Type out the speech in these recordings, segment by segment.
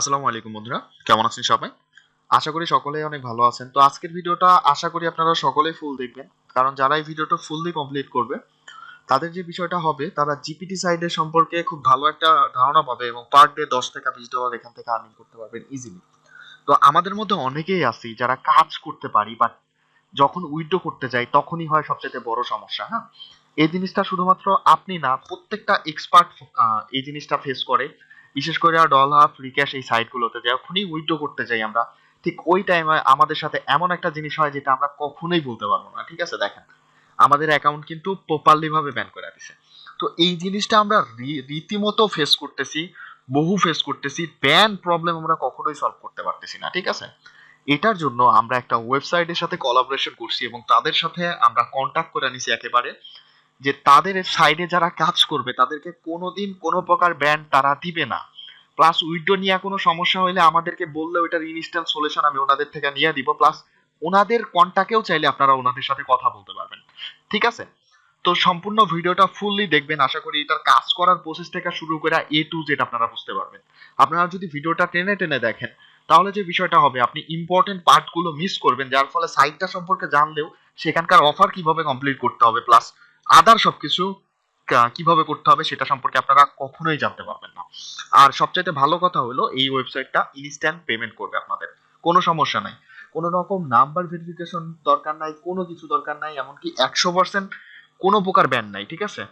আসসালামু আলাইকুম বন্ধুরা, কেমন আছেন সবাই? আশা করি সকলেই অনেক ভালো আছেন। তো আজকের ভিডিওটা আশা করি আপনারা সকলেই ফুল দেখবেন। কারণ যারা এই ভিডিওটা ফুললি কমপ্লিট করবে, তাদের যে বিষয়টা হবে, তারা জিপিটি সাইডের সম্পর্কে খুব ভালো একটা ধারণা পাবে এবং পার ডে দশ থেকে বিশ ডলার এখান থেকে আর্নিং করতে পারবেন ইজিলি তো আমাদের মধ্যে অনেকেই আছি, যারা কাজ করতে পারি বাট যখন উইথড্র করতে যাই, তখনই হয় সবচেয়ে বড় সমস্যা হ্যাঁ? এই জিনিসটা শুধুমাত্র আপনি না, প্রত্যেকটা এক্সপার্ট এই জিনিসটা ফেস করে। বিশেষ করে ডল হাফ রিক্যাশ এই সাইটগুলোতে যখনই উইথড্র করতে যাই আমরা, ঠিক ওই টাইমে আমাদের সাথে এমন একটা জিনিস হয় যেটা আমরা কখনোই বলতে পারব না, ঠিক আছে? দেখেন, আমাদের অ্যাকাউন্ট কিন্তু প্রপারলি ভাবে ব্যান করে দিছে। তো এই জিনিসটা আমরা রীতিমতো ফেস করতেছি, বহু ফেস করতেছি ব্যান প্রবলেম আমরা কখনোই সলভ করতে পারতেছি না, ঠিক আছে? এটার জন্য আমরা একটা ওয়েবসাইটের সাথে কোলাবোরেশন করছি এবং তাদের সাথে আমরা কন্টাক্ট করে নিছি একেবারে। যে তাদের সাইডে যারা কাজ করবে, তাদেরকে কোনোদিন কোনো প্রকার ব্যান্ড তারা দিবে না। প্লাস উইডো নিয়ে কোনো সমস্যা হলে আমাদেরকে বললে ওইটার ইনস্ট্যান্ট সলিউশন আমি ওনাদের থেকে নিয়ে দিব। প্লাস ওনাদের কন্টাক্টেও চাইলে আপনারা ওনাদের সাথে কথা বলতে পারবেন। ঠিক আছে? তো সম্পূর্ণ ভিডিওটা ফুললি দেখবেন। আশা করি এটার কাজ করার প্রসেস থেকে শুরু করে এ টু জেড আপনারা বুঝতে পারবেন। আপনারা যদি ভিডিওটা টেনে টেনে দেখেন, তাহলে যে বিষয়টা হবে, আপনি ইম্পর্টেন্ট পার্টগুলো মিস করবেন, যার ফলে সাইটটা সম্পর্কে জানলেও সেখানকার অফার কীভাবে কমপ্লিট করতে হবে। প্লাস আদার সবকিছু কীভাবে করতে হবে সেটা সম্পর্কে আপনারা কখনোই জানতে পারবেন না। আর সবচাইতে ভালো কথা হলো, এই ওয়েবসাইটটা ইনস্ট্যান্ট পেমেন্ট করবে আপনাদের। কোনো সমস্যা নাই। কোনো রকম নাম্বার ভেরিফিকেশন দরকার নাই, কোনো কিছু দরকার নাই, এমনকি একশো পার্সেন্ট কোনো প্রকার ব্যান নাই, ঠিক আছে?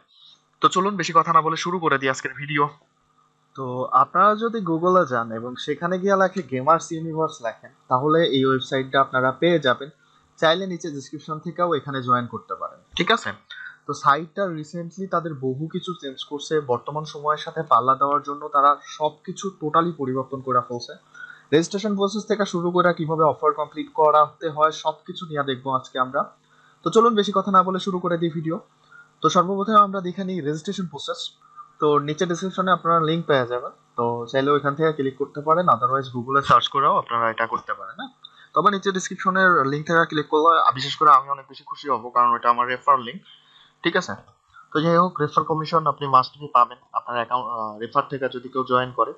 তো চলুন বেশি কথা না বলে শুরু করে দিই আজকের ভিডিও তো আপনারা যদি গুগলে যান এবং সেখানে গিয়ে লেখে গেমার্স ইউনিভার্স লেখেন, তাহলে এই ওয়েবসাইটটা আপনারা পেয়ে যাবেন। চাইলে নিচে ডিসক্রিপশন থেকেও এখানে জয়েন করতে পারেন, ঠিক আছে? তো সাইটটা রিসেন্টলি তাদের বহু কিছু চেঞ্জ করছে। বর্তমান সময়ের সাথে পাল্লা দেওয়ার জন্য তারা সবকিছু টোটালি পরিবর্তন করে ফেলছে। রেজিস্ট্রেশন প্রসেস থেকে শুরু করে কীভাবে অফার কমপ্লিট করাতে হয়, সবকিছু নিয়ে দেখব আজকে আমরা। তো চলুন বেশি কথা না বলে শুরু করে দিই ভিডিও তো সর্বপ্রথম আমরা দেখে নিই রেজিস্ট্রেশন প্রসেস তো নিচে ডিসক্রিপশনে আপনারা লিঙ্ক পেয়ে যাবেন। তো চাইলে ওইখান থেকে ক্লিক করতে পারেন আদারওয়াইজ গুগলে সার্চ করেও আপনারা এটা করতে পারেন হ্যাঁ? তবে নিচে ডিসক্রিপশনের লিঙ্ক থেকে ক্লিক করলে বিশেষ করে আমি অনেক বেশি খুশি হব, কারণ ওটা আমার রেফার লিঙ্ক ঠিক আছে? তো যাই হোক রেফার কমিশন আপনি মাস্ট বি পাবেন। আপনার অ্যাকাউন্ট রেফার থেকে যদি কেউ জয়েন করে।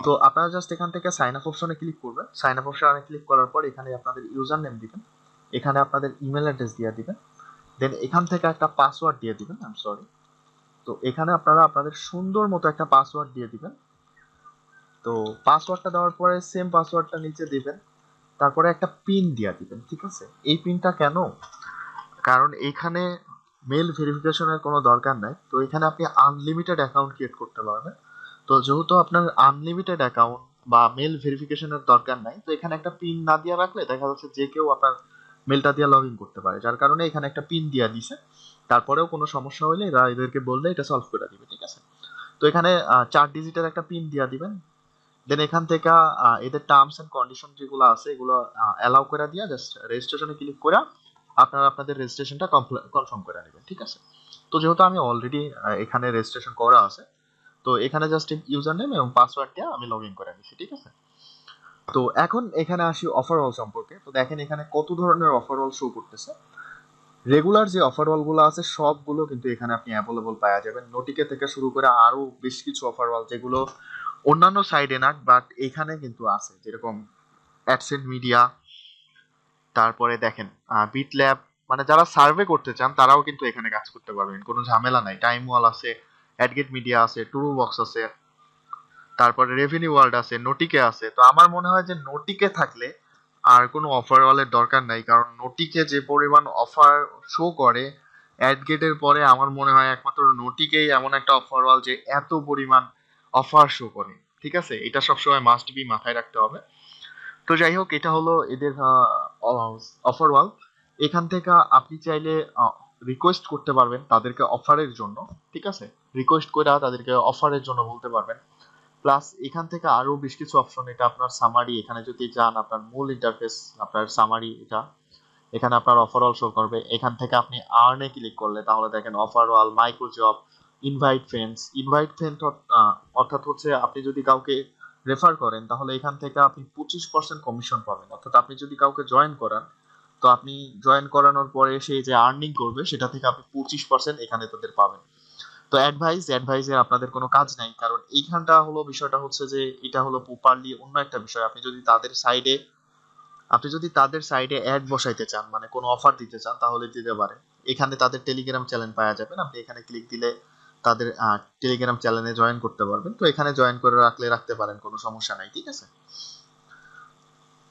তো আপনারা জাস্ট এখান থেকে সাইন আপ অপশনে ক্লিক করবেন। সাইন আপ অপশনে ক্লিক করার পর এখানে আপনাদের ইউজার নেম দিবেন। এখানে আপনাদের ইমেল অ্যাড্রেস দিয়ে দিবেন। দেন এখান থেকে একটা পাসওয়ার্ড দিয়ে দিবেন। আই এম সরি তো এখানে আপনারা আপনাদের সুন্দর মতো একটা পাসওয়ার্ড দিয়ে দিবেন। তো পাসওয়ার্ডটা দেওয়ার পরে সেম পাসওয়ার্ডটা নিচে দিবেন। তারপরে একটা পিন দিয়ে দিবেন। ঠিক আছে? এই পিনটা কেন? কারণ এখানে মেল ভেরিফিকেশনের কোনো দরকার নাই। তো এখানে আপনি আনলিমিটেড অ্যাকাউন্ট ক্রিয়েট করতে পারবেন। তো যেহেতু আপনার আনলিমিটেড অ্যাকাউন্ট বা মেল ভেরিফিকেশনের দরকার নাই, তো এখানে একটা পিন না দিয়ে রাখলে দেখা যাচ্ছে যে কেউ আপনার মেলটা দিয়ে লগ ইন করতে পারে। যার কারণে এখানে একটা পিন দিয়ে দিছে। তারপরেও কোনো সমস্যা হলে এরা এদেরকে বললে এটা সলভ করে দিবে, ঠিক আছে? তো এখানে চার ডিজিটের একটা পিন দিয়ে দিবেন। দেন এখান থেকে এদের টার্মস এন্ড কন্ডিশন যেগুলো আছে, এগুলো অ্যালাউ করে দিয়ে জাস্ট রেজিস্ট্রেশনে ক্লিক করে আপনারা আপনাদের রেজিস্ট্রেশনটা কনফার্ম করে নেবেন, ঠিক আছে? তো যেহেতু আমি অলরেডি এখানে রেজিস্ট্রেশন করা আছে, তো এখানে জাস্ট ইউজার নেম এবং পাসওয়ার্ডটা আমি লগ ইন করে নিচ্ছি ঠিক আছে? তো এখন এখানে আসি অফারঅল সম্পর্কে। তো দেখেন এখানে কত ধরনের অফার অফারঅল শো করতেছে। রেগুলার যে অফারঅলগুলো আছে, সবগুলো কিন্তু এখানে আপনি অ্যাভেলেবল পাওয়া যাবেন। নোটিকে থেকে শুরু করে আরও বেশ কিছু অফারঅল যেগুলো অন্যান্য সাইডে না বাট এখানে কিন্তু আছে। যেরকম অ্যাডসেন্ট মিডিয়া তারপরে দেখেন বিট ল্যাব মানে যারা সার্ভে করতে চান, তারাও কিন্তু এখানে কাজ করতে পারবেন, কোনো ঝামেলা নাই। টাইম ওয়াল আছে অ্যাডগেট মিডিয়া আছে টুরু বক্স আছে, তারপরে রেভিনিউ ওয়ার্ল্ড আছে নোটিকে আছে। তো আমার মনে হয় যে নোটিকে থাকলে আর কোনো অফার ওয়ালের দরকার নাই, কারণ নোটিকে যে পরিমাণ অফার শো করে অ্যাডগেটের পরে আমার মনে হয় একমাত্র নোটিকেই এমন একটা অফার ওয়াল যে এত পরিমাণ অফার শো করে। ঠিক আছে? এটা সবসময় মাস্ট বি মাথায় রাখতে হবে। তো যাই হোক এটা হলো এদের অফার ওয়াল এখান থেকে আপনি চাইলে রিকোয়েস্ট করতে পারবেন তাদেরকে অফারের জন্য, ঠিক আছে? রিকোয়েস্ট করে তাদেরকে অফারের জন্য বলতে পারবেন। প্লাস এখান থেকে আরও বেশ কিছু অপশন এটা আপনার সামারি এখানে যদি যান, আপনার মূল ইন্টারফেস আপনার সামারি এটা, এখানে আপনার অফার অফারঅল শো করবে। এখান থেকে আপনি আর্নে ক্লিক করলে, তাহলে দেখেন offer offerwall micro job invite friends invite friend অর্থাৎ হচ্ছে আপনি যদি কাউকে রেফার করেন, তাহলে এখান থেকে আপনি পঁচিশ পার্সেন্ট কমিশন পাবেন। অর্থাৎ আপনি যদি কাউকে জয়েন করান, তো আপনি জয়েন করানোর পরে সে যে আর্নিং করবে, সেটা থেকে আপনি পঁচিশ পার্সেন্ট এখানে তাদের পাবেন। তো অ্যাডভাইস অ্যাডভাইসে আপনাদের কোনো কাজ নাই, কারণ এইখানটা হলো বিষয়টা হচ্ছে যে, এটা হলো প্রপারলি অন্য একটা বিষয়। আপনি যদি তাদের সাইডে আপনি যদি তাদের সাইডে অ্যাড বসাইতে চান মানে কোনো অফার দিতে চান, তাহলে দিতে পারে এখানে তাদের টেলিগ্রাম চ্যানেল পাওয়া যাবেন আপনি এখানে ক্লিক দিলে তাদের টেলিগ্রাম চ্যানেলে জয়েন করতে পারবেন। তো এখানে জয়েন করে রাখলে রাখতে পারেন, কোনো সমস্যা নাই, ঠিক আছে?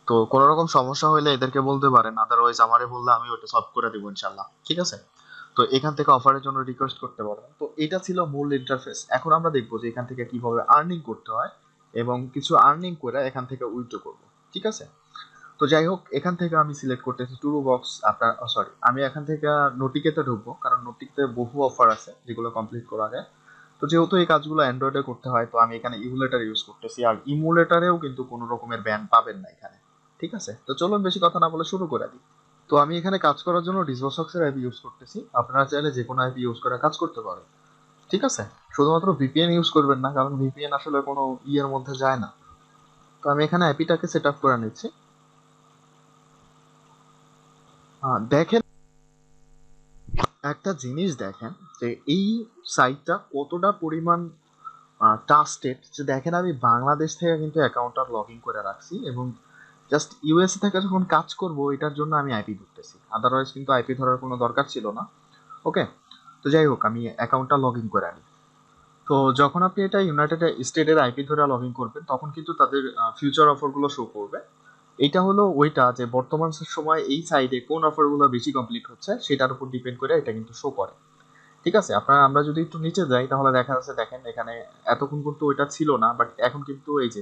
তো কোনো রকম সমস্যা হলে এদেরকে বলতে পারেন আদারওয়াইজ আমারে বললে আমি ওটা সলভ করে দেবো ইনশাল্লাহ ঠিক আছে? তো এখান থেকে অফারের জন্য রিকোয়েস্ট করতে পারবেন। তো এটা ছিল মূল ইন্টারফেস এখন আমরা দেখব যে এখান থেকে কীভাবে আর্নিং করতে হয় এবং কিছু আর্নিং করে এখান থেকে উইথড্র করব, ঠিক আছে? তো যাই হোক, এখান থেকে আমি সিলেক্ট করতেছি টুরু বক্স আপনার সরি আমি এখান থেকে নোটিকেতে ঢুকবো, কারণ নোটিকতে বহু অফার আছে যেগুলো কমপ্লিট করা যায়। তো যেহেতু এই কাজগুলো অ্যান্ড্রয়েডে করতে হয়, তো আমি এখানে ইমুলেটার ইউজ করতেছি, আর ইমুলেটারেও কিন্তু কোনো রকমের ব্যান পাবেন না এখানে, ঠিক আছে? তো চলুন বেশি কথা না বলে শুরু করে দিই। তো আমি এখানে কাজ করার জন্য ডিসবক্সের আইপি ইউজ করতেছি, আপনারা চাইলে যে কোনো আইপি ইউজ করে কাজ করতে পারেন, ঠিক আছে? শুধুমাত্র ভিপিএন ইউজ করবেন না, কারণ ভিপিএন আসলে কোনো ইয়ের মধ্যে যায় না। তো আমি এখানে আইপিটাকে সেট আপ করে নিচ্ছি। দেখেন, একটা জিনিস দেখেন যে এই সাইটটা কতটা পরিমাণ ট্রাস্টেড যে দেখেন আমি বাংলাদেশ থেকে কিন্তু অ্যাকাউন্টটা লগ ইন করে রাখছি এবং জাস্ট ইউএসএ থেকে যখন কাজ করব, এটার জন্য আমি আইপি ধরতেছি। আদারওয়াইজ কিন্তু আইপি ধরার কোনো দরকার ছিল না। ওকে তো যাই হোক, আমি অ্যাকাউন্টটা লগ ইন করে আনি। তো যখন আপনি এটা ইউনাইটেড স্টেটের আইপি ধরে লগ ইন করবেন, তখন কিন্তু তাদের ফিউচার অফারগুলো শো করবে। এটা হলো ওইটা যে বর্তমান সময় এই সাইডে কোন অফারগুলো বেশি কমপ্লিট হচ্ছে, সেটার উপর ডিপেন্ড করে এটা কিন্তু শো করে। ঠিক আছে? আপনারা, আমরা যদি একটু নিচে যাই, তাহলে দেখা যাচ্ছে, দেখেন এখানে এতক্ষণ কিন্তু ওইটা ছিল না বাট এখন কিন্তু এই যে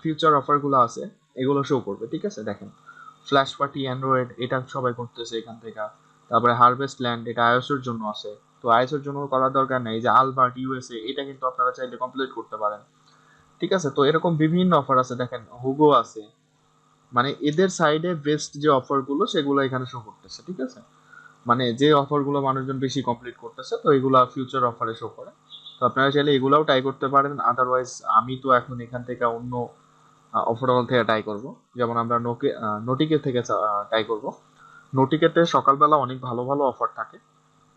ফিউচার অফারগুলো আছে, এগুলো শো করবে। ঠিক আছে? দেখেন ফ্ল্যাশ পার্টি অ্যান্ড্রয়েড এটা সবাই করতেছে এখান থেকে। তারপরে হারভেস্ট ল্যান্ড এটা আইওসের জন্য আছে। তো আইওসের জন্য করার দরকার নেই। যে আলবার্ট ইউএসএ এটা কিন্তু আপনারা চাইলে কমপ্লিট করতে পারেন। ঠিক আছে? তো এরকম বিভিন্ন অফার আছে, দেখেন হুগো আছে মানে এদের সাইডে বেস্ট যে অফারগুলো সেগুলো এখানে শো করতেছে, ঠিক আছে? মানে যে অফারগুলো মানুষজন বেশি কমপ্লিট করতেছে, তো এগুলো ফিউচার অফারে শো করে। তো আপনারা চাইলে এগুলাও ট্রাই করতে পারেন আদারওয়াইজ আমি তো এখন এখান থেকে অন্য অফারল থেকে ট্রাই করব। যেমন আমরা নোকে নোটিকে থেকে ট্রাই করব। নোটিকেতে সকালবেলা অনেক ভালো ভালো অফার থাকে।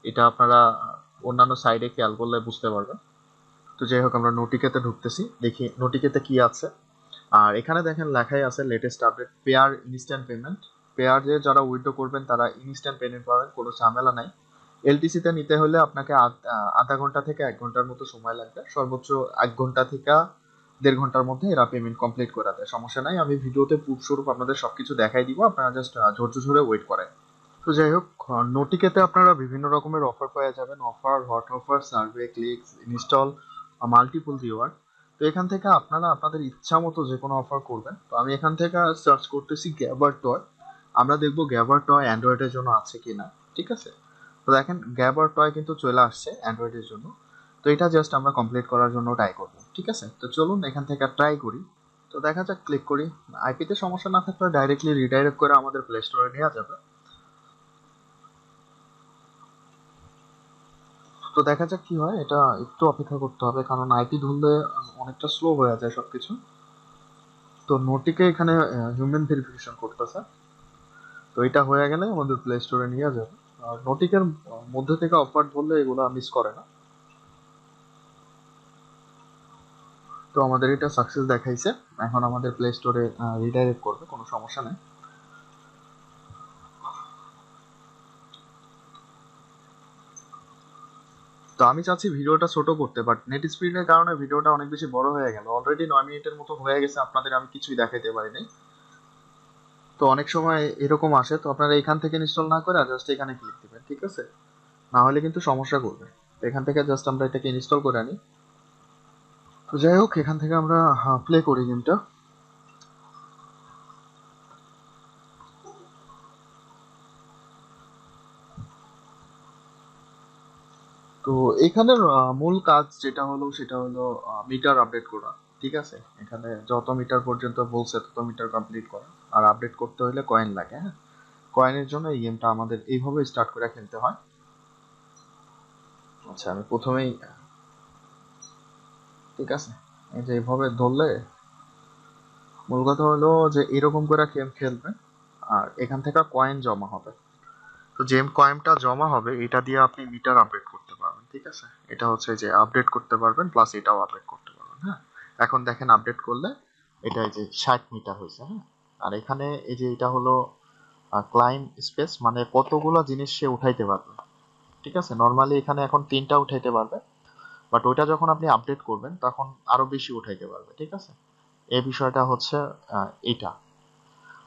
এটা আপনারা অন্যান্য সাইডে খেয়াল করলে বুঝতে পারবেন। তো যাই হোক, আমরা নোটিকেতে ঢুকতেছি, দেখি নোটিকেতে কি আছে। আর এখানে দেখেন লেখাই আছে latest update Payeer instant payment Payeer যে যারা উইথড্র করবেন, তারা ইনস্ট্যান্ট পেমেন্ট পাবেন, কোনো ঝামেলা নাই। এলটিসিতে নিতে হলে আপনাকে আধা ঘণ্টা থেকে এক ঘণ্টার মতো সময় লাগবে। সর্বোচ্চ এক ঘণ্টা থেকে দেড় ঘণ্টার মধ্যে এরা পেমেন্ট কমপ্লিট করে দেয়। সমস্যা নাই, আমি ভিডিওতে প্রুফ স্বরূপ আপনাদের সবকিছু দেখাই দিব। আপনারা জাস্ট ধৈর্য ধরে ওয়েট করেন। তো যাই হোক নোটিকেতে আপনারা বিভিন্ন রকমের অফার পাওয়া যাবেন। Offer hot offer survey clicks install multiple reward তো এখান থেকে আপনারা আপনাদের ইচ্ছা মতো যে কোনো অফার করবেন। তো আমি এখান থেকে সার্চ করতেছি গ্যাবার টয় আমরা দেখব গ্যাবার টয় অ্যান্ড্রয়েডের জন্য আছে কি না ঠিক আছে? তো দেখেন গ্যাবার টয় কিন্তু চলে আসছে অ্যান্ড্রয়েডের জন্য। তো এটা জাস্ট আমরা কমপ্লিট করার জন্য ট্রাই করব, ঠিক আছে? তো চলুন এখান থেকে ট্রাই করি। তো দেখা যাক ক্লিক করি। আইপিতে সমস্যা না থাকলে ডাইরেক্টলি রিডাইরেক্ট করে আমাদের প্লে স্টোরে নেওয়া যাবে। তো দেখা যাক কি হয়, এটা একটু অপেক্ষা করতে হবে, কারণ আইপি ধরলে অনেকটা স্লো হয়ে যায় সবকিছু। তো নোটিকে এখানে হিউম্যান ভেরিফিকেশন করতেছে। তো এটা হয়ে গেলে আমাদের প্লে স্টোরে নিয়ে যাবে। আর নোটিকের মধ্যে থেকে অফার ধরলে এগুলো মিস করে না। তো আমাদের এটা সাকসেস দেখাইছে। এখন আমাদের প্লে স্টোরে রিডাইরেক্ট করবে, কোনো সমস্যা নেই। তো আমি চাচ্ছি ভিডিওটা ছোট করতে বাট নেট স্পিডের কারণে ভিডিওটা অনেক বেশি বড় হয়ে গেল। অলরেডি নয় মিনিটের মতো হয়ে গেছে, আপনাদের আমি কিছুই দেখাইতে পারিনি। তো অনেক সময় এরকম আসে, তো আপনারা এখান থেকে ইনস্টল না করে জাস্ট এখানে ক্লিক দিবেন, ঠিক আছে? না হলে কিন্তু সমস্যা করবে। এখান থেকে জাস্ট আমরা এটাকে ইনস্টল করে আনি। তো যাই হোক, এখান থেকে আমরা প্লে করি গেমটা তো এখানের মূল কাজ যেটা হলো সেটা হলো মিটার আপডেট করা, ঠিক আছে? এখানে যত মিটার পর্যন্ত বলছে তত মিটার কমপ্লিট করা। আর আপডেট করতে হলে কয়েন লাগে হ্যাঁ? কয়েনের জন্য এই গেমটা আমাদের এইভাবে স্টার্ট করে খেলতে হয়। আচ্ছা আমি প্রথমেই, ঠিক আছে? এই যে এইভাবে ধরলে, মূল কথা হলো যে এরকম করে গেম খেলবে আর এখান থেকে কয়েন জমা হবে। তো যে কয়েনটা জমা হবে, এটা দিয়ে আপনি মিটার আপডেট করতে পারবেন ঠিক আছে? এটা হচ্ছে যে আপডেট করতে পারবেন প্লাস এটাও আপডেট করতে পারবেন হ্যাঁ? এখন দেখেন আপডেট করলে এটা এই যে ষাট মিটার হয়েছে হ্যাঁ? আর এখানে এই যে এটা হলো ক্লাইম স্পেস মানে কতগুলো জিনিস সে উঠাইতে পারবে। ঠিক আছে? নর্মালি এখানে এখন তিনটা উঠাইতে পারবে বাট ওইটা যখন আপনি আপডেট করবেন, তখন আরও বেশি উঠাইতে পারবে, ঠিক আছে? এই বিষয়টা হচ্ছে এটা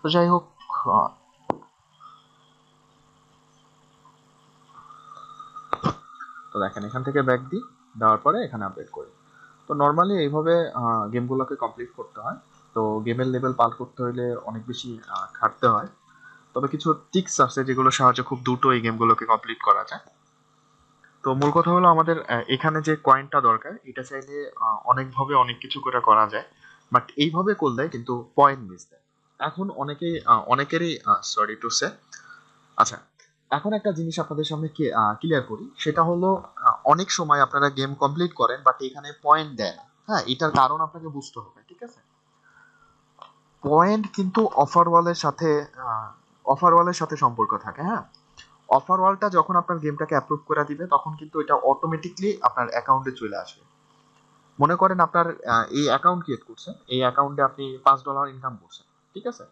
তো যাই হোক তো দেখেন, এখান থেকে ব্যাক দিই, দেওয়ার পরে এখানে আপডেট করি। তো নর্মালি এইভাবে গেমগুলোকে কমপ্লিট করতে হয়। তো গেমের লেভেল পার করতে হলে অনেক বেশি খাটতে হয়। তবে কিছু টিক্স আছে যেগুলোর সাহায্যে খুব দ্রুত এই গেমগুলোকে কমপ্লিট করা যায়। তো মূল কথা হলো আমাদের এখানে যে কয়েনটা দরকার, এটা চাইলে অনেকভাবে অনেক কিছু করে করা যায়। বাট এইভাবে করলে কিন্তু পয়েন্ট মিস দেয়। এখন অনেকেই অনেকেরই সরি টু সে আচ্ছা এখন একটা জিনিস আপনাদের সামনে ক্লিয়ার করি। সেটা হলো অনেক সময় আপনারা গেম কমপ্লিট করেন বাট এখানে পয়েন্ট দেয় না। হ্যাঁ এটার কারণ আপনাকে বুঝতে হবে, ঠিক আছে? পয়েন্ট কিন্তু অফার ওয়ালের সাথে অফার ওয়ালের সাথে সম্পর্ক থাকে হ্যাঁ? অফার ওয়ালটা যখন আপনার গেমটাকে অ্যাপ্রুভ করে দিবে, তখন কিন্তু এটা অটোমেটিকলি আপনার অ্যাকাউন্টে চলে আসবে। মনে করেন আপনার এই অ্যাকাউন্ট ক্রিয়েট করছেন, এই অ্যাকাউন্টে আপনি পাঁচ ডলার ইনকাম করছেন, ঠিক আছে?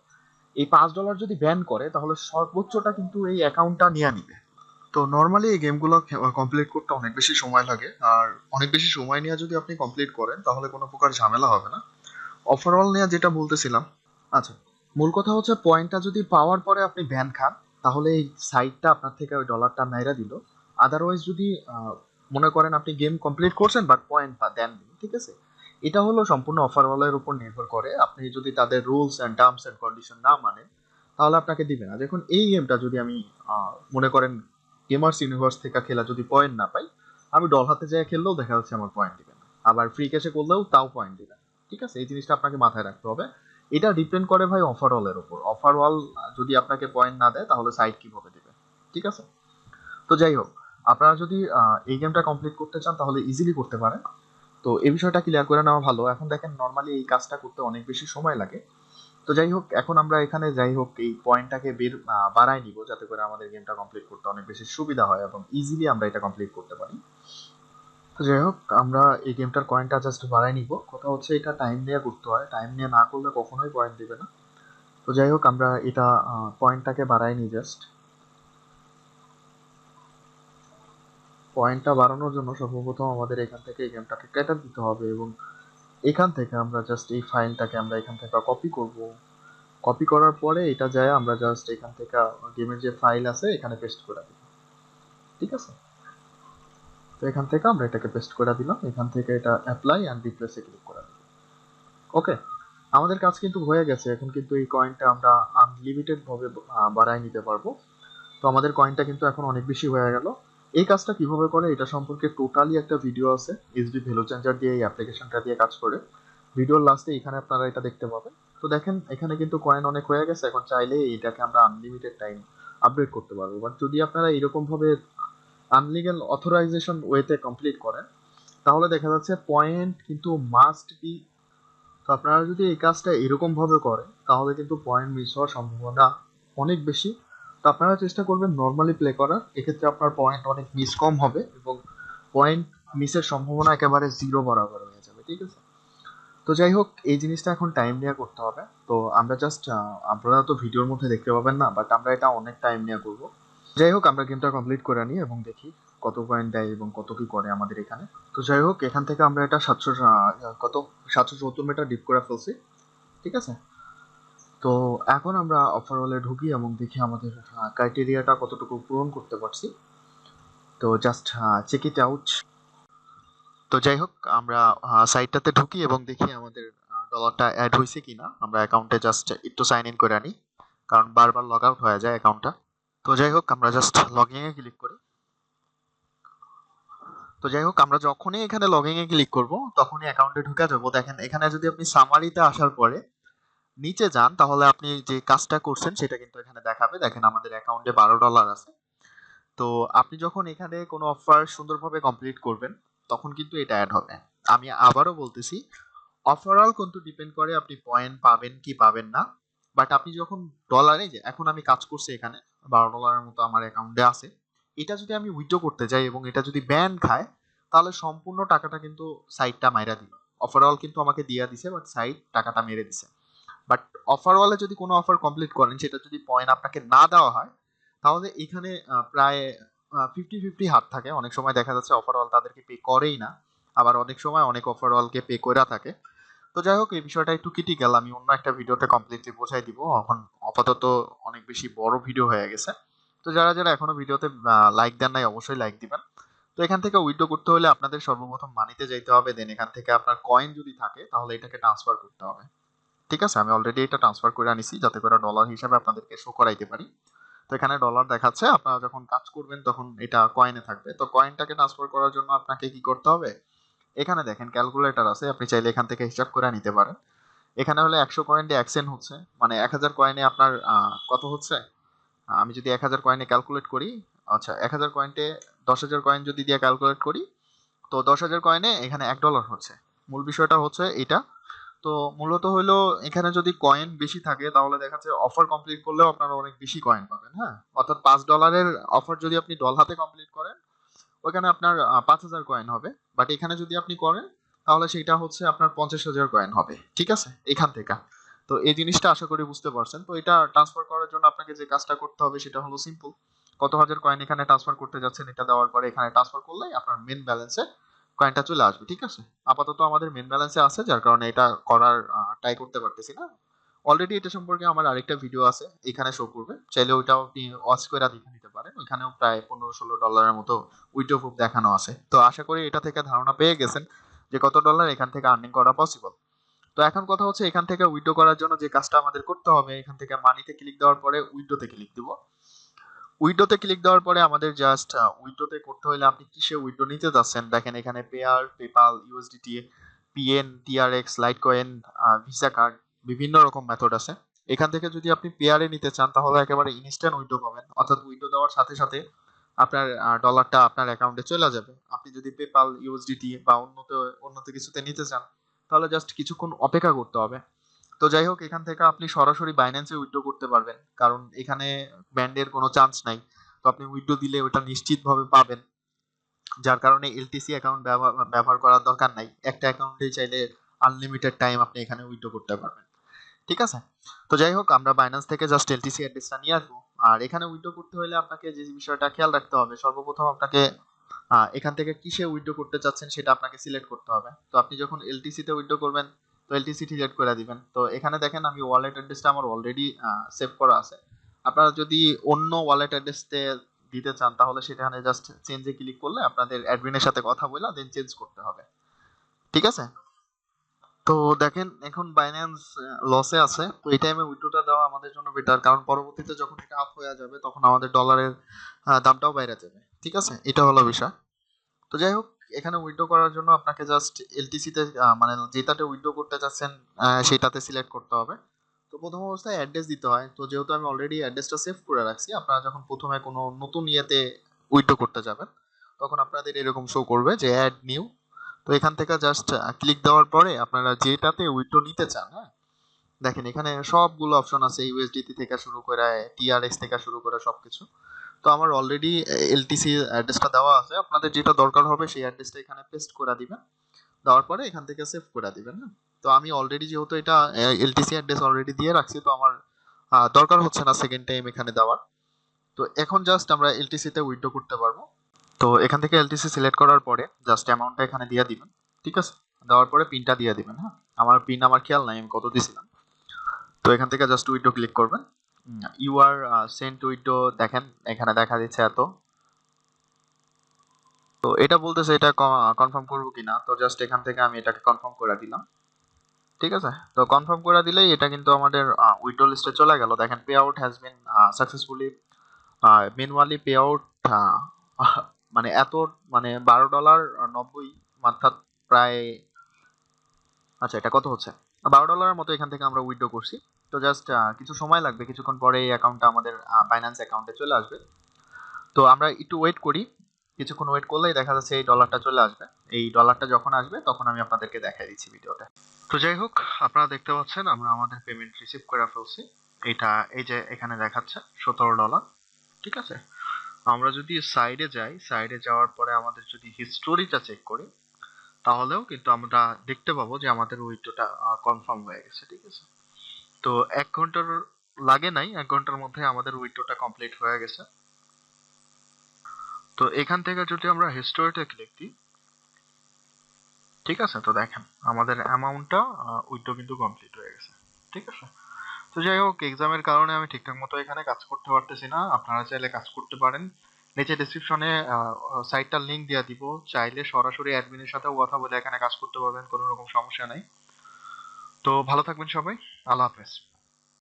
এই পাঁচ ডলার যদি ব্যান করে তাহলে সর্বোচ্চটা কিন্তু এই অ্যাকাউন্টটা নিয়ে নিবে। তো নর্মালি এই গেমগুলো কমপ্লিট করতে অনেক বেশি সময় লাগে। আর অনেক বেশি সময় নিয়ে যদি আপনি কমপ্লিট করেন তাহলে কোনো প্রকার ঝামেলা হবে না। ওভারঅল নিয়ে যেটা বলতেছিলাম আচ্ছা মূল কথা হচ্ছে পয়েন্টটা যদি পাওয়ার পরে আপনি ব্যান খান তাহলে এই সাইটটা আপনার থেকে ওই ডলারটা নাইরা দিল। আদারওয়াইজ যদি মনে করেন আপনি গেম কমপ্লিট করছেন বাট পয়েন্ট দেন ঠিক আছে? এটা হলো সম্পূর্ণ অফারওয়ালের উপর নির্ভর করে। আপনি যদি তাদের rules and terms and condition না মানেন, তাহলে আপনাকে দিবে না। দেখুন, এই গেমটা যদি আমি মনে করেন গেমার্স ইউনিভার্স থেকে খেলা যদি পয়েন্ট না পাই, আমি ডল হাতে যেয়ে খেললেও দেখা যাচ্ছে আমার পয়েন্ট দিবে না। আবার ফ্রি ক্যাশে করলেও তাও পয়েন্ট দিবে না। ঠিক আছে? এই জিনিসটা আপনাকে মাথায় রাখতে হবে। এটা ডিপেন্ড করে ভাই অফারঅলের উপর। অফারঅল যদি আপনাকে পয়েন্ট না দেয়, তাহলে সাইট কীভাবে দিবে? ঠিক আছে? তো যাই হোক, আপনারা যদি এই গেমটা কমপ্লিট করতে চান, তাহলে ইজিলি করতে পারেন। তো এই বিষয়টা ক্লিয়ার করে নেওয়া ভালো। এখন দেখেন নর্মালি এই কাজটা করতে অনেক বেশি সময় লাগে। তো যাই হোক, এখন আমরা এখানে যাই হোক, এই পয়েন্টটাকে বের বাড়ায় নিব যাতে করে আমাদের গেমটা কমপ্লিট করতে অনেক বেশি সুবিধা হয় এবং ইজিলি আমরা এটা কমপ্লিট করতে পারি। তো যাই হোক, আমরা এই গেমটার কয়েনটা জাস্ট বাড়াই নিব। কথা হচ্ছে এটা টাইম নিয়ে করতে হয়। টাইম নিয়ে না করলে কখনোই পয়েন্ট দিবে না। তো যাই হোক, আমরা এটা পয়েন্টটাকে বাড়াই নিই জাস্ট পয়েন্টটা বাড়ানোর জন্য সর্বপ্রথম আমাদের এখান থেকে এই গেমটাকে ক্যাটার দিতে হবে এবং এখান থেকে আমরা জাস্ট এই ফাইলটাকে আমরা এখান থেকে কপি করব। কপি করার পরে এটা যায় আমরা জাস্ট এখান থেকে গেমের যে ফাইল আছে এখানে পেস্ট করে দিব ঠিক আছে? তো এখান থেকে আমরা এটাকে পেস্ট করে দিলাম। এখান থেকে এটা অ্যাপ্লাই অ্যান্ড রিপ্লেসে ক্লিক করে দিলাম। ওকে আমাদের কাজ কিন্তু হয়ে গেছে। এখন কিন্তু এই কয়েনটা আমরা আনলিমিটেড ভাবে আহ, বাড়ায় নিতে পারব। তো আমাদের কয়েনটা কিন্তু এখন অনেক বেশি হয়ে গেল। এই কাজটা কীভাবে করে এটা সম্পর্কে টোটালি একটা ভিডিও আছে এসডি ভ্যালু চেঞ্জার দিয়ে এই অ্যাপ্লিকেশনটা দিয়ে কাজ করে। ভিডিওর লাস্টে এখানে আপনারা এটা দেখতে পাবেন। তো দেখেন, এখানে কিন্তু কয়েন অনেক হয়ে গেছে, এখন চাইলে এটাকে আমরা আনলিমিটেড টাইম আপডেট করতে পারব। বাট যদি আপনারা এরকম ভাবে আনলিগাল অথরাইজেশন ওয়েতে কমপ্লিট করেন, তাহলে দেখা যাচ্ছে পয়েন্ট কিন্তু মাস্ট বি তো আপনারা যদি এই কাজটা এরকম ভাবে করেন, তাহলে কিন্তু পয়েন্ট মিস হওয়ার সম্ভাবনা অনেক বেশি। তো আপনারা চেষ্টা করবেন নর্মালি প্লে করার। এক্ষেত্রে আপনার পয়েন্ট অনেক মিস কম হবে এবং পয়েন্ট মিসের সম্ভাবনা একেবারে জিরো বরাবর হয়ে যাবে, ঠিক আছে? তো যাই হোক, এই জিনিসটা এখন টাইম নিয়ে করতে হবে। তো আমরা জাস্ট আপনারা তো ভিডিওর মধ্যে দেখতে পাবেন না বাট আমরা এটা অনেক টাইম নিয়ে করব। যাই হোক, আমরা গেমটা কমপ্লিট করে নিই এবং দেখি কত পয়েন্ট দেয় এবং কত কি করে আমাদের এখানে। তো যাই হোক, এখান থেকে আমরা এটা সাতশো কত? সাতশো সত্তর মিটার ডিপ করে ফেলছি, ঠিক আছে? তো এখন আমরা অফারওয়ালে ঢুকি এবং দেখি আমাদের ক্রাইটেরিয়াটা কতটুকু পূরণ করতে পারছি। তো জাস্ট চেক ইট আউট তো যাই হোক, আমরা সাইটটাতে ঢুকি এবং দেখি আমাদের ডলারটা অ্যাড হয়েছে কিনা। আমরা অ্যাকাউন্টে জাস্ট একটু সাইন ইন করে আনি, কারণ বারবার লগ আউট হয়ে যায় অ্যাকাউন্টটা তো যাই হোক, আমরা জাস্ট এ ক্লিক করি। তো যাই হোক, আমরা যখনই এখানে এ ক্লিক করব, তখনই অ্যাকাউন্টে ঢুকে যাব। দেখেন, এখানে যদি আপনি সামারিতে আসার পরে নিচে যান, তাহলে আপনি যে কাজটা করছেন সেটা কিন্তু এখানে দেখাবে। দেখেন আমাদের অ্যাকাউন্টে বারো ডলার আছে। তো আপনি যখন এখানে কোনো অফার সুন্দরভাবে কমপ্লিট করবেন, তখন কিন্তু এটা অ্যাড হবে। আমি আবারও বলতেছি ওভারঅল কিন্তু ডিপেন্ড করে আপনি পয়েন্ট পাবেন কি পাবেন না। বাট আপনি যখন ডলারে যে, এখন আমি কাজ করছি এখানে, বারো ডলারের মতো আমার অ্যাকাউন্টে আছে। এটা যদি আমি উইথড্র করতে যাই এবং এটা যদি ব্যান খায়, তাহলে সম্পূর্ণ টাকাটা কিন্তু সাইটটা মাইরা দিল। ওভারঅল কিন্তু আমাকে দিয়া দিছে বাট সাইট টাকাটা মেরে দিছে। বাট ওভারঅলে যদি কোনো অফার কমপ্লিট করেন, সেটা যদি পয়েন্ট আপনাকে না দেওয়া হয়, তাহলে এখানে প্রায় ফিফটি ফিফটি হাত থাকে। অনেক সময় দেখা যাচ্ছে ওভারঅল তাদেরকে পে করেই না। আবার অনেক সময় অনেক ওভারঅলকে পে করা থাকে। তো যাই হোক, এই বিষয়টা একটু ক্রিটিক্যাল আমি অন্য একটা ভিডিওতে কমপ্লিটলি বোঝাই দিব। এখন আপাতত অনেক বেশি বড় ভিডিও হয়ে গেছে। তো যারা যারা এখনও ভিডিওতে লাইক দেন নাই, অবশ্যই লাইক দিবেন। তো এখান থেকে উইথড্র করতে হলে আপনাদের সর্বপ্রথম মানিতে যাইতে হবে। দেন এখান থেকে আপনার কয়েন যদি থাকে, তাহলে এটাকে ট্রান্সফার করতে হবে। ঠিক আছে, আমি অলরেডি এটা ট্রান্সফার করে আনিছি যাতে করে ডলার হিসাবে আপনাদেরকে শো করাইতে পারি। তো এখানে ডলার দেখাচ্ছে, আপনারা যখন কাজ করবেন তখন এটা কয়েনে থাকবে। তো কয়েনটাকে ট্রান্সফার করার জন্য আপনাকে কি করতে হবে? এখানে দেখেন ক্যালকুলেটর আছে, আপনি চাইলে এখান থেকে হিসাব করে নিতে পারেন। এখানে হলে একশো কয়েনে এক সেন্ট হচ্ছে মানে এক হাজার কয়েনে আপনার কত হচ্ছে? আমি যদি এক হাজার কয়েনে ক্যালকুলেট করি আচ্ছা এক হাজার কয়েন্টে দশ হাজার কয়েন যদি দিয়ে ক্যালকুলেট করি, তো দশ হাজার কয়েনে এখানে এক ডলার হচ্ছে। মূল বিষয়টা হচ্ছে এটা তো মূলত হলো এখানে যদি কয়েন বেশি থাকে, তাহলে দেখা যাচ্ছে অফার কমপ্লিট করলেও আপনারা অনেক বেশি কয়েন পাবেন হ্যাঁ? অর্থাৎ পাঁচ ডলারের অফার যদি আপনি ডল হাতে কমপ্লিট করেন, ওইখানে আপনার পাঁচ হাজার কয়েন হবে। বাট এখানে যদি আপনি করেন, তাহলে সেটা হচ্ছে আপনার পঞ্চাশ হাজার কয়েন হবে, ঠিক আছে? এখান থেকে। তো এই জিনিসটা আশা করি বুঝতে পারছেন। তো এটা ট্রান্সফার করার জন্য আপনাকে যে কাজটা করতে হবে সেটা হলো সিম্পল কত হাজার কয়েন এখানে ট্রান্সফার করতে যাচ্ছেন, এটা দেওয়ার পরে এখানে ট্রান্সফার করলে আপনার মেন ব্যালেন্সে কয়েনটা চলে আসবে, ঠিক আছে? আপাতত আমাদের মেন ব্যালেন্সে আছে, যার কারণে এটা করার ট্রাই করতে পারতেছি না। অলরেডি এটা সম্পর্কে আমার আরেকটা ভিডিও আছে, এখানে শো করবে। চাইলে ওইটাও আপনি ওয়াচ করে দেখে নিতে পারেন। ওইখানেও প্রায় পনেরো ষোলো ডলারের মতো উইডো প্রুফ দেখানো আছে। তো আশা করি এটা থেকে ধারণা পেয়ে গেছেন যে কত ডলার এখান থেকে আর্নিং করা পসিবল তো এখন কথা হচ্ছে এখান থেকে উইডো করার জন্য যে কাজটা আমাদের করতে হবে, এখান থেকে মানিতে ক্লিক দেওয়ার পরে উইডোতে ক্লিক দিব। উইডোতে ক্লিক দেওয়ার পরে আমাদের জাস্ট উইডোতে করতে হলে আপনি কিসে উইডো নিতে যাচ্ছেন? দেখেন এখানে Payeer PayPal USDT PN TRX Litecoin Visa card বিভিন্ন রকম মেথড আছে। এখান থেকে যদি আপনি পেয়ারে নিতে চান, তাহলে একেবারে ইনস্ট্যান্ট উইডো পাবেন। অর্থাৎ উইডো দেওয়ার সাথে সাথে আপনার ডলারটা আপনার অ্যাকাউন্টে চলে যাবে। আপনি যদি পেপাল ইউএসডিটি বা উন্নত উন্নত কিছুতে নিতে চান, তাহলে জাস্ট কিছুক্ষণ অপেক্ষা করতে হবে। তো যাই হোক, এখান থেকে আপনি সরাসরি বাইন্যান্সে উইথড্র করতে পারবেন। কারণ এখানে ব্যান্ডের কোনো চান্স নাই। তো আপনি উইথড্র দিলে ওটা নিশ্চিতভাবে পাবেন। যার কারণে এলটিসি অ্যাকাউন্ট ব্যবহার করার দরকার নাই। একটা অ্যাকাউন্টেই চাইলে আনলিমিটেড টাইম আপনি এখানে উইথড্র করতে পারবেন। ঠিক আছে? তো যাই হোক, আমরা বাইন্যান্স থেকে জাস্ট এলটিসি অ্যাড্রেসটা নিয়ে আসব। আর এখানে উইথড্র করতে হলে আপনাকে যে বিষয়টা খেয়াল রাখতে হবে, সর্বপ্রথম আপনাকে এখান থেকে কিসে উইথড্র করতে চাচ্ছেন সেটা আপনাকে সিলেক্ট করতে হবে। তো আপনি যখন এলটিসি তে উইথড্র করবেন তো এলটিসি সিলেক্ট করে দিবেন। তো এখানে দেখেন আমি ওয়ালেট অ্যাড্রেসটা আমার অলরেডি সেভ করা আছে। আপনারা যদি অন্য ওয়ালেট অ্যাড্রেসতে দিতে চান, তাহলে সেখানে জাস্ট চেঞ্জে ক্লিক করলে আপনাদের অ্যাডমিনের সাথে কথা বলে দেন চেঞ্জ করতে হবে। ঠিক আছে? তো দেখেন এখন বাইন্যান্স লসে আছে। তো এই টাইমে উইথড্রটা দেওয়া আমাদের জন্য বেটার কারণ পরবর্তীতে যখন এটা আপ হয়ে যাবে, তখন আমাদের ডলারের দামটাও বাইরে যাবে। ঠিক আছে? এটা হলো বিষয়। তো যাই হোক এখানে উইথড্র করার জন্য আপনাকে জাস্ট এলটিসিতে মানে যেটাতে উইথড্র করতে চাচ্ছেন সেটাতে সিলেক্ট করতে হবে। তো প্রথম অবস্থায় অ্যাড্রেস দিতে হয়। তো যেহেতু আমি অলরেডি অ্যাড্রেসটা সেভ করে রাখছি আপনারা যখন প্রথমে কোনো নতুন ইয়েতে উইথড্র করতে যাবেন তখন আপনাদের এরকম শো করবে যে অ্যাড নিউ তো এখান থেকে জাস্ট ক্লিক দেওয়ার পরে আপনারা যেটাতে উইথড্র নিতে চান হ্যাঁ? দেখেন এখানে সবগুলো অপশন আছে ইউএসডিটি থেকে শুরু করে টিআরএক্স থেকে শুরু করে সবকিছু। তো আমার অলরেডি এলটিসি অ্যাড্রেসটা দেওয়া আছে। আপনাদের যেটা দরকার হবে সেই অ্যাড্রেসটা এখানে পেস্ট করে দিবেন। দেওয়ার পরে এখান থেকে সেভ করে দিবেন হ্যাঁ তো আমি অলরেডি যেহেতু এটা এলটিসি অ্যাড্রেস অলরেডি দিয়ে রাখছি, তো আমার দরকার হচ্ছে না সেকেন্ড টাইম এখানে দেওয়ার। তো এখন জাস্ট আমরা এলটিসিতে উইথড্র করতে পারব। তো এখান থেকে এলটিসি সিলেক্ট করার পরে জাস্ট অ্যামাউন্টটা এখানে দিয়ে দিবেন, ঠিক আছে? দেওয়ার পরে পিনটা দিয়ে দিবেন হ্যাঁ? আমার পিন আমার খেয়াল নাই, আমি কত দিছিলাম। তো এখান থেকে জাস্ট উইথড্র ক্লিক করবেন। ইউ আর সেন্ট উইথড্র দেখেন, এখানে দেখা দিচ্ছে এত। তো এটা বলতেছে এটা কনফার্ম করব কিনা, তো জাস্ট এখান থেকে আমি এটাকে কনফার্ম করে দিলাম। ঠিক আছে? তো কনফার্ম করে দিলেই এটা কিন্তু আমাদের উইথড্র লিস্টে চলে গেল। দেখেন pay out has been successfully manually pay out মানে এত মানে বারো ডলার নব্বই অর্থাৎ প্রায় আচ্ছা এটা কত হচ্ছে? বারো ডলারের মতো এখান থেকে আমরা উইথড্র করছি। তো জাস্ট কিছু সময় লাগবে। কিছুক্ষণ পরে এই অ্যাকাউন্টটা আমাদের বাইন্যান্স অ্যাকাউন্টে চলে আসবে। তো আমরা একটু ওয়েট করি। কিছুক্ষণ ওয়েট করলেই দেখা যাচ্ছে এই ডলারটা চলে আসবে। এই ডলারটা যখন আসবে, তখন আমি আপনাদেরকে দেখাই দিচ্ছি ভিডিওটা তো যাই হোক, আপনারা দেখতে পাচ্ছেন আমরা আমাদের পেমেন্ট রিসিভ করে ফেলছি। এটা, এই যে এখানে দেখাচ্ছে, সতেরো ডলার ঠিক আছে? আমরা যদি সাইডে যাই সাইডে যাওয়ার পরে আমাদের যদি হিস্টোরিটা চেক করি তাহলেও কিন্তু আমরা দেখতে পাবো যে আমাদের উইথড্রটা কনফার্ম হয়ে গেছে, ঠিক আছে? তো এক ঘণ্টার লাগে নাই, এক ঘণ্টার মধ্যে আমাদের উইথড্রটা কমপ্লিট হয়ে গেছে। তো এখান থেকে যদি আমরা হিস্টোরিতে ক্লিক দিই ঠিক আছে? তো দেখেন, আমাদের অ্যামাউন্টটা উইথড্র কিন্তু কমপ্লিট হয়ে গেছে, ঠিক আছে? তো যাই হোক এক্সামের কারণে আমি ঠিকঠাক মতো এখানে কাজ করতে পারতেছি না। আপনারা চাইলে কাজ করতে পারেন। নিচে ডিসক্রিপশনে সাইটটার লিংক দিয়ে দিব। চাইলে সরাসরি অ্যাডমিনের সাথেও কথা বলে এখানে কাজ করতে পারবেন, কোনো রকম সমস্যা নাই। তো ভালো থাকবেন সবাই। আল্লাহ হাফেজ।